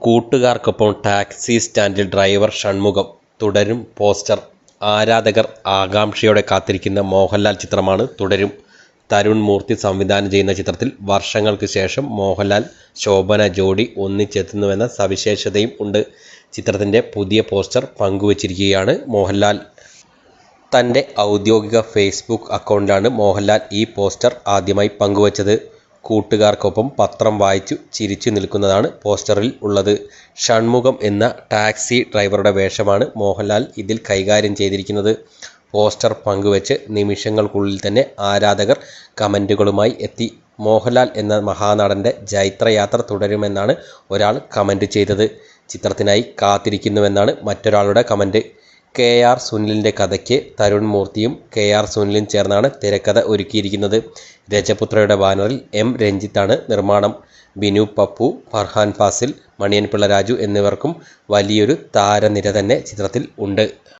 കൂട്ടുകാർക്കൊപ്പം taxi സ്റ്റാൻഡിൽ driver Shanmugham Thudarum poster. ആരാധകർ ആകാംക്ഷയോടെ കാത്തിരിക്കുന്ന മോഹൻലാൽ ചിത്രമാണ് തുടരും. തരുൺ മൂർത്തി സംവിധാനം ചെയ്യുന്ന ചിത്രത്തിൽ വർഷങ്ങൾക്ക് ശേഷം മോഹൻലാൽ ശോഭന ജോഡി ഒന്നിച്ചെത്തുന്നുവെന്ന സവിശേഷതയും ഉണ്ട്. ചിത്രത്തിന്റെ പുതിയ പോസ്റ്റർ പങ്കുവച്ചിരിക്കുകയാണ് മോഹൻലാൽ. തന്റെ ഔദ്യോഗിക ഫേസ്ബുക്ക് അക്കൗണ്ടാണ് മോഹൻലാൽ ഈ പോസ്റ്റർ ആദ്യമായി പങ്കുവച്ചത്. കൂട്ടുകാർക്കൊപ്പം പത്രം വായിച്ചു ചിരിച്ചു നിൽക്കുന്നതാണ് പോസ്റ്ററിൽ ഉള്ളത്. ഷൺമുഖം എന്ന ടാക്സി ഡ്രൈവറുടെ വേഷമാണ് മോഹൻലാൽ ഇതിൽ കൈകാര്യം ചെയ്തിരിക്കുന്നത്. പോസ്റ്റർ പങ്കുവച്ച് നിമിഷങ്ങൾക്കുള്ളിൽ തന്നെ ആരാധകർ കമന്റുകളുമായി എത്തി. മോഹൻലാൽ എന്ന മഹാനടന്റെ ജൈത്രയാത്ര തുടരുമെന്നാണ് ഒരാൾ കമന്റ് ചെയ്തത്. ചിത്രത്തിനായി കാത്തിരിക്കുന്നുവെന്നാണ് മറ്റൊരാളുടെ കമന്റ് കെ ആർ സുനിലിന്റെ കഥയ്ക്ക് തരുൺ മൂർത്തിയും കെ ആർ സുനിലും ചേർന്നാണ് തിരക്കഥ ഒരുക്കിയിരിക്കുന്നത്. രജപുത്രയുടെ ബാനറിൽ എം രഞ്ജിത്താണ് നിർമ്മാണം. ബിനു പപ്പു ഫർഹാൻ ഫാസിൽ മണിയൻപിള്ള രാജു എന്നിവർക്കും വലിയൊരു താരനിര തന്നെ ചിത്രത്തിൽ ഉണ്ട്.